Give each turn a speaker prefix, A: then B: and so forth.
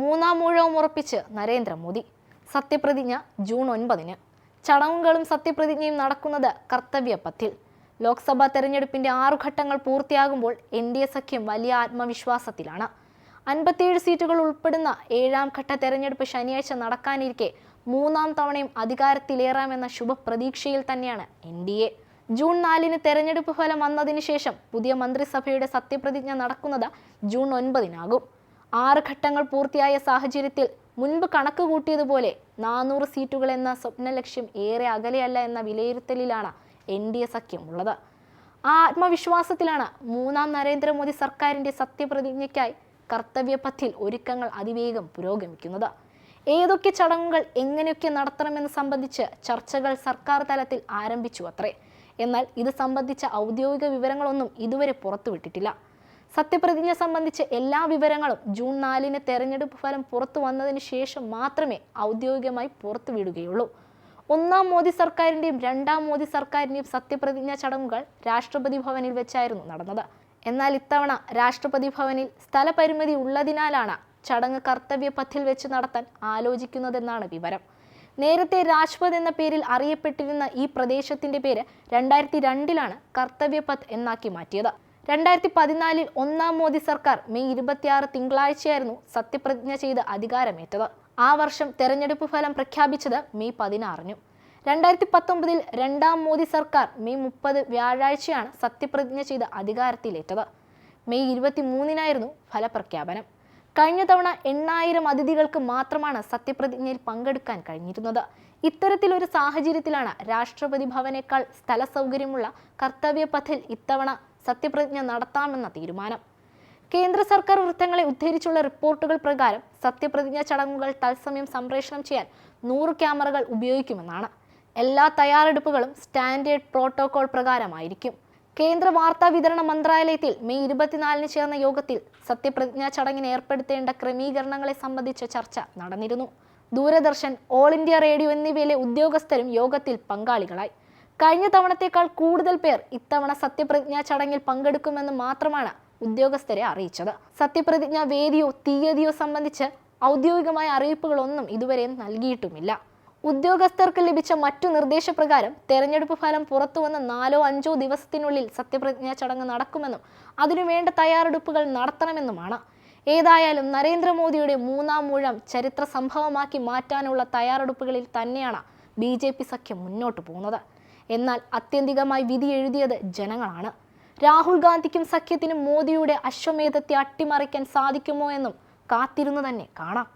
A: മൂന്നാം ഊഴവും ഉറപ്പിച്ച് നരേന്ദ്രമോദി. സത്യപ്രതിജ്ഞ ജൂൺ ഒൻപതിന്. ചടങ്ങുകളും സത്യപ്രതിജ്ഞയും നടക്കുന്നത് കർത്തവ്യപഥിൽ ലോക്സഭാ തെരഞ്ഞെടുപ്പിന്റെ ആറു ഘട്ടങ്ങൾ പൂർത്തിയാകുമ്പോൾ എൻ ഡി എ സഖ്യം വലിയ ആത്മവിശ്വാസത്തിലാണ്. അൻപത്തിയേഴ് സീറ്റുകൾ ഉൾപ്പെടുന്ന ഏഴാം ഘട്ട തെരഞ്ഞെടുപ്പ് ശനിയാഴ്ച നടക്കാനിരിക്കെ മൂന്നാം തവണയും അധികാരത്തിലേറാമെന്ന ശുഭപ്രതീക്ഷയിൽ തന്നെയാണ് എൻ ഡി എ. ജൂൺ നാലിന് തെരഞ്ഞെടുപ്പ് ഫലം വന്നതിന് ശേഷം പുതിയ മന്ത്രിസഭയുടെ സത്യപ്രതിജ്ഞ നടക്കുന്നത് ജൂൺ ഒൻപതിനാകും. ആറ് ഘട്ടങ്ങൾ പൂർത്തിയായ സാഹചര്യത്തിൽ മുൻപ് കണക്ക് കൂട്ടിയതുപോലെ നാനൂറ് സീറ്റുകൾ എന്ന സ്വപ്ന ലക്ഷ്യം ഏറെ അകലെയല്ല എന്ന വിലയിരുത്തലിലാണ് എൻ ഡി എ സഖ്യം ഉള്ളത് ആ ആത്മവിശ്വാസത്തിലാണ് മൂന്നാം നരേന്ദ്രമോദി സർക്കാരിന്റെ സത്യപ്രതിജ്ഞയ്ക്കായി കർത്തവ്യപഥിൽ ഒരുക്കങ്ങൾ അതിവേഗം പുരോഗമിക്കുന്നത്. ഏതൊക്കെ ചടങ്ങുകൾ എങ്ങനെയൊക്കെ നടത്തണമെന്ന് സംബന്ധിച്ച് ചർച്ചകൾ സർക്കാർ തലത്തിൽ ആരംഭിച്ചു അത്രേ. എന്നാൽ ഇത് സംബന്ധിച്ച ഔദ്യോഗിക വിവരങ്ങളൊന്നും ഇതുവരെ പുറത്തുവിട്ടിട്ടില്ല. സത്യപ്രതിജ്ഞ സംബന്ധിച്ച് എല്ലാ വിവരങ്ങളും ജൂൺ നാലിന് തെരഞ്ഞെടുപ്പ് ഫലം പുറത്തു വന്നതിന് ശേഷം മാത്രമേ ഔദ്യോഗികമായി പുറത്തുവിടുകയുള്ളൂ ഒന്നാം മോദി സർക്കാരിന്റെയും രണ്ടാം മോദി സർക്കാരിന്റെയും സത്യപ്രതിജ്ഞ ചടങ്ങുകൾ രാഷ്ട്രപതി ഭവനിൽ വെച്ചായിരുന്നു നടന്നത്. എന്നാൽ ഇത്തവണ രാഷ്ട്രപതി ഭവനിൽ സ്ഥലപരിമിതി ഉള്ളതിനാലാണ് ചടങ്ങ് കർത്തവ്യ പഥിൽ വെച്ച് നടത്താൻ ആലോചിക്കുന്നതെന്നാണ് വിവരം. നേരത്തെ രാജ്പഥ് എന്ന പേരിൽ അറിയപ്പെട്ടിരുന്ന ഈ പ്രദേശത്തിന്റെ പേര് രണ്ടായിരത്തി രണ്ടിലാണ് കർത്തവ്യ പഥ് എന്നാക്കി മാറ്റിയത്. രണ്ടായിരത്തി പതിനാലിൽ ഒന്നാം മോദി സർക്കാർ മെയ് ഇരുപത്തിയാറ് തിങ്കളാഴ്ചയായിരുന്നു സത്യപ്രതിജ്ഞ ചെയ്ത് അധികാരമേറ്റത്. ആ വർഷം തെരഞ്ഞെടുപ്പ് ഫലം പ്രഖ്യാപിച്ചത് മെയ് പതിനാറിനു. രണ്ടായിരത്തി പത്തൊമ്പതിൽ രണ്ടാം മോദി സർക്കാർ മെയ് മുപ്പത് വ്യാഴാഴ്ചയാണ് സത്യപ്രതിജ്ഞ ചെയ്ത് അധികാരത്തിലേറ്റത്. മെയ് ഇരുപത്തി മൂന്നിനായിരുന്നു ഫലപ്രഖ്യാപനം. കഴിഞ്ഞ തവണ എണ്ണായിരം അതിഥികൾക്ക് മാത്രമാണ് സത്യപ്രതിജ്ഞയിൽ പങ്കെടുക്കാൻ കഴിഞ്ഞിരുന്നത്. ഇത്തരത്തിലൊരു സാഹചര്യത്തിലാണ് രാഷ്ട്രപതി ഭവനേക്കാൾ സ്ഥല സൗകര്യമുള്ള കർത്തവ്യ പഥിൽ ഇത്തവണ സത്യപ്രതിജ്ഞ നടത്താമെന്ന തീരുമാനം. കേന്ദ്ര സർക്കാർ വൃത്തങ്ങളെ ഉദ്ധരിച്ചുള്ള റിപ്പോർട്ടുകൾ പ്രകാരം സത്യപ്രതിജ്ഞ ചടങ്ങുകൾ തത്സമയം സംപ്രേഷണം ചെയ്യാൻ നൂറ് ക്യാമറകൾ ഉപയോഗിക്കുമെന്നാണ്. എല്ലാ തയ്യാറെടുപ്പുകളും സ്റ്റാൻഡേർഡ് പ്രോട്ടോകോൾ പ്രകാരമായിരിക്കും. കേന്ദ്ര വാർത്താ വിതരണ മന്ത്രാലയത്തിൽ മെയ് ഇരുപത്തിനാലിന് ചേർന്ന യോഗത്തിൽ സത്യപ്രതിജ്ഞാ ചടങ്ങിന് ഏർപ്പെടുത്തേണ്ട ക്രമീകരണങ്ങളെ സംബന്ധിച്ച ചർച്ച നടന്നിരുന്നു. ദൂരദർശൻ ഓൾ ഇന്ത്യ റേഡിയോ എന്നിവയിലെ ഉദ്യോഗസ്ഥരും യോഗത്തിൽ പങ്കാളികളായി. കഴിഞ്ഞ തവണത്തേക്കാൾ കൂടുതൽ പേർ ഇത്തവണ സത്യപ്രതിജ്ഞാ ചടങ്ങിൽ പങ്കെടുക്കുമെന്ന് മാത്രമാണ് ഉദ്യോഗസ്ഥരെ അറിയിച്ചത്. സത്യപ്രതിജ്ഞ വേദിയോ തീയതിയോ സംബന്ധിച്ച് ഔദ്യോഗികമായ അറിയിപ്പുകളൊന്നും ഇതുവരെ നൽകിയിട്ടുമില്ല. ഉദ്യോഗസ്ഥർക്ക് ലഭിച്ച മറ്റു നിർദ്ദേശപ്രകാരം തെരഞ്ഞെടുപ്പ് ഫലം പുറത്തുവന്ന നാലോ അഞ്ചോ ദിവസത്തിനുള്ളിൽ സത്യപ്രതിജ്ഞാ ചടങ്ങ് നടക്കുമെന്നും അതിനുവേണ്ട തയ്യാറെടുപ്പുകൾ നടത്തണമെന്നുമാണ്. ഏതായാലും നരേന്ദ്രമോദിയുടെ മൂന്നാം മൂഴം ചരിത്ര സംഭവമാക്കി മാറ്റാനുള്ള തയ്യാറെടുപ്പുകളിൽ തന്നെയാണ് ബി സഖ്യം മുന്നോട്ട് പോകുന്നത്. എന്നാൽ അത്യന്തികമായി വിധി എഴുതിയത് ജനങ്ങളാണ്. രാഹുൽ ഗാന്ധിക്കും സഖ്യത്തിനും മോദിയുടെ അശ്വമേധത്തെ അട്ടിമറിക്കാൻ സാധിക്കുമോ എന്നും കാത്തിരുന്നു തന്നെ കാണാം.